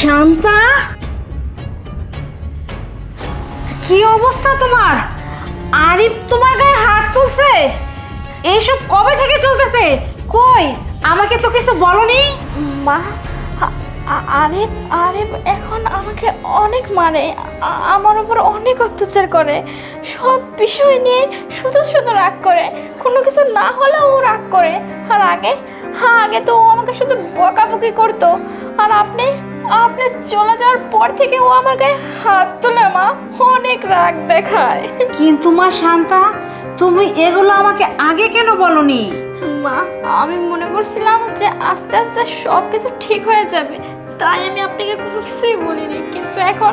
শান্তা? কি অবস্থা তোমার? আরিফ তোমার গায়ে হাত তুলছে? এইসব কবে থেকে চলতেছে? কই? আমাকে তো কিছু বলনি? মা আরিফ আরিফ এখন আমাকে অনেক মানে আমার উপর অনেক অত্যাচার করে। সব বিষয় নিয়ে শুধু শুধু রাগ করে। কোনো কিছু না হলেও রাগ করে। আর আগে হ্যাঁ আগে তো ও আমাকে শুধু বকাবকি করতো। আর আপনি? আপনি চলে যাওয়ার পর থেকে ও আমার গায়ে হাত তোলে মা। অনেক রাগ দেখায়। কিন্তু মা শান্তা তুমি এগুলো আমাকে আগে কেন বলনি? মা আমি মনে করছিলাম যে আস্তে আস্তে সব কিছু ঠিক হয়ে যাবে। তাই আমি আপনাকে কোনো কিছুই বলিনি। কিন্তু এখন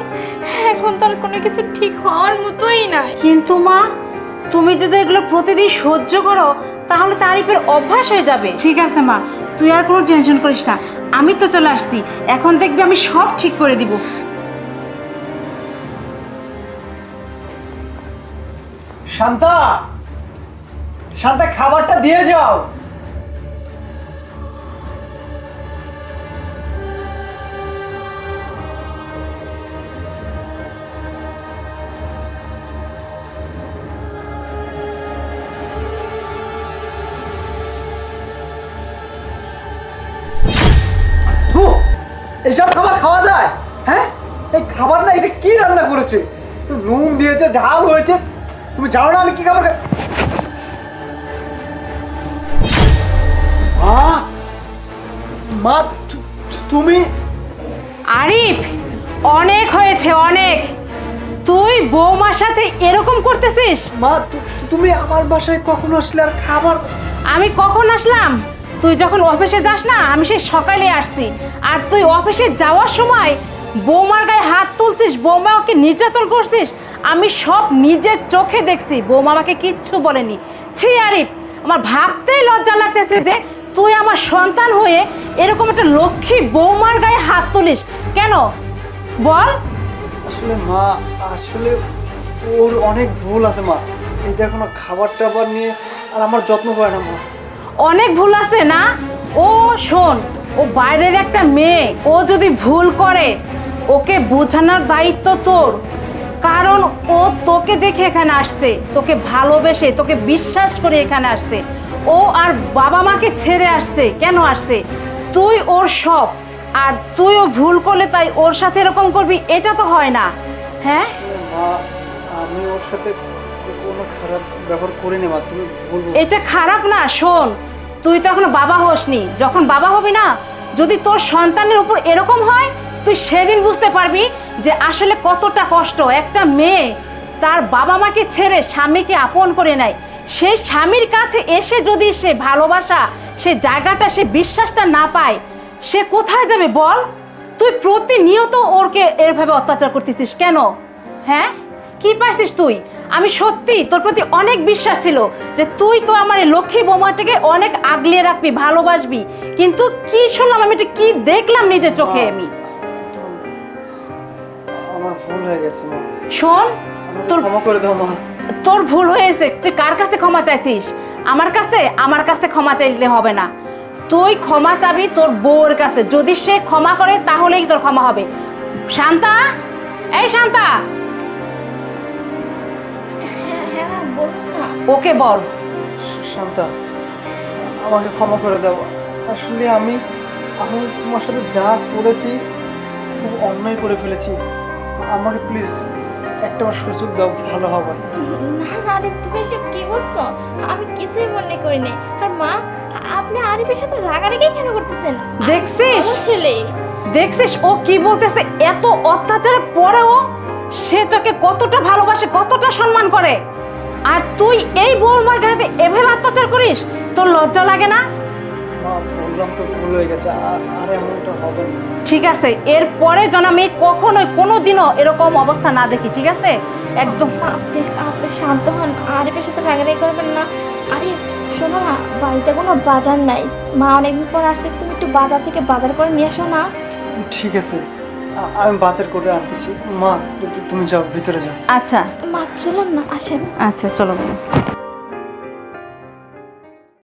এখন তো আর কোনো কিছু ঠিক হওয়ার মতোই নাই। কিন্তু মা তুমি যদি এগুলো প্রতিদিন সহ্য করো তাহলে তারিফের অভ্যাস হয়ে যাবে। ঠিক আছে মা তুই আর কোনো টেনশন করিস না। আমি তো চলে আসছি। এখন দেখবি আমি সব ঠিক করে দিব। শান্তা! শান্তা খাবারটা দিয়ে যাও। এইসব খাবার খাওয়া যায়? হ্যাঁ? এই খাবার না এটা কি রান্না করেছে? নুন দিয়েছে ঝাল হয়েছে। তুমি জানো না আমি কি খাবার খাই মা? মা তুমি? আরিফ অনেক হয়েছে অনেক। তুই বৌমার সাথে এরকম করতেছিস? মা তুমি আমার বাসায় কখন আসলে আর খাবার আমি কখন আসলাম? তুই যখন অফিসে যাস না, আমি সেই সকালে আসছি। আর তুই অফিসে যাওয়ার সময় বৌমার গায়ে হাত তুলছিস, বৌমা ওকে নির্যাতন করছিস, আমি সব নিজের চোখে দেখছি। বৌমা আমাকে কিচ্ছু বলেনি। ছি, আরিফ, আমার ভাবতেই লজ্জা লাগতেছে যে তুই আমার সন্তান হয়ে এরকম একটা লক্ষ্মী বৌমার গায়ে হাত তুলিস। কেন? বল। আসলে মা, আসলে ওর অনেক ভুল আছে মা। এই দেখো খাবার টাবার নিয়ে আর আমার যত্ন করে না মা। অনেক ভুল আছে না? ও, শোন, ও বাইরের একটা মেয়ে, ও যদি ভুল করে, ওকে বোঝানোর দায়িত্ব তোর। কারণ ও তোকে দেখে এখানে আসছে, তোকে ভালোবেসে, তোকে বিশ্বাস করে এখানে আসছে। ও আর বাবা মাকে ছেড়ে আসছে, কেন আসছে? তুই ওর সব, আর তুইও ভুল করলে তাই ওর সাথে এরকম করবি, এটা তো হয় না। হ্যাঁ? আমি ওর সাথে এটা খারাপ না, শোন, তুই তো এখনও বাবা হসনি। যখন বাবা হবি না, যদি তোর সন্তানের উপর এরকম হয়, তুই সেদিন বুঝতে পারবি যে আসলে কতটা কষ্ট একটা মেয়ে তার বাবা মাকে ছেড়ে স্বামীকে আপন করে নেয়। সেই স্বামীর কাছে এসে যদি সে ভালোবাসা, সে জায়গাটা, সে বিশ্বাসটা না পায়, সে কোথায় যাবে বল? তুই প্রতিনিয়ত ওরকে এভাবে অত্যাচার করতেছিস কেন? হ্যাঁ? কি পাইছিস তুই? আমি সত্যি তোর প্রতি অনেক বিশ্বাস ছিল যে তুই তো আমার এই লক্ষ্মী বোমাটাকে অনেক আগলিয়ে রাখবি ভালোবাসবি। কিন্তু কি শুনলাম আমি এটা কি দেখলাম নিজের চোখে আমি? আমার ভুল হয়ে গেছে মা। শোন তোর ক্ষমা করে দাও মা। তোর ভুল হয়েছে তুই কার কাছে ক্ষমা চাইছিস? আমার কাছে? আমার কাছে ক্ষমা চাইলে হবে না। তুই ক্ষমা চাবি তোর বউর কাছে। যদি সে ক্ষমা করে তাহলেই তোর ক্ষমা হবে। শান্তা? এই শান্তা! ওকে বল। শান্তা। আমাকে ক্ষমা করে দাও। আসলে আমি আমি তোমার সাথে যা করেছি খুব অন্যায় করে ফেলেছি। আমাকে প্লিজ একটা বার সুযোগ দাও ভালো হবে। না না আরিফ তুমি এসব কি বলছো? আমি কিছুই মনে করিনি আর মা আপনি আরিফের সাথে রাগারাগি কেন করতেছেন? দেখছিস? ছেলে। দেখছিস? ও কি বলতেছে? এত অত্যাচারের পরেও সে তোকে কতটা ভালোবাসে কতটা সম্মান করে? আর তুই এই বৌমার গায়ে এভাবে অত্যাচার করিস? তোর লজ্জা লাগে না? বললাম তো ভুল হয়ে গেছে আর আর এমনটা হবে ঠিক আছে এরপরে যেন আমি কখনোই কোনোদিনও এরকম অবস্থা না দেখি ঠিক আছে? একদম আপনি আপনি শান্ত হন আরিফের সাথে রাগারাগি করবেন না। আরে শোনো না বাড়িতে কোনো বাজার নাই। মা অনেকদিন পর আসছে তুমি একটু বাজার থেকে বাজার করে নিয়ে আসো না। ঠিক আছে আমি বাজার করে আনতেছি। মা তুমি যাও ভিতরে যাও। আচ্ছা। মা চলুন না আসেন। আচ্ছা চলো।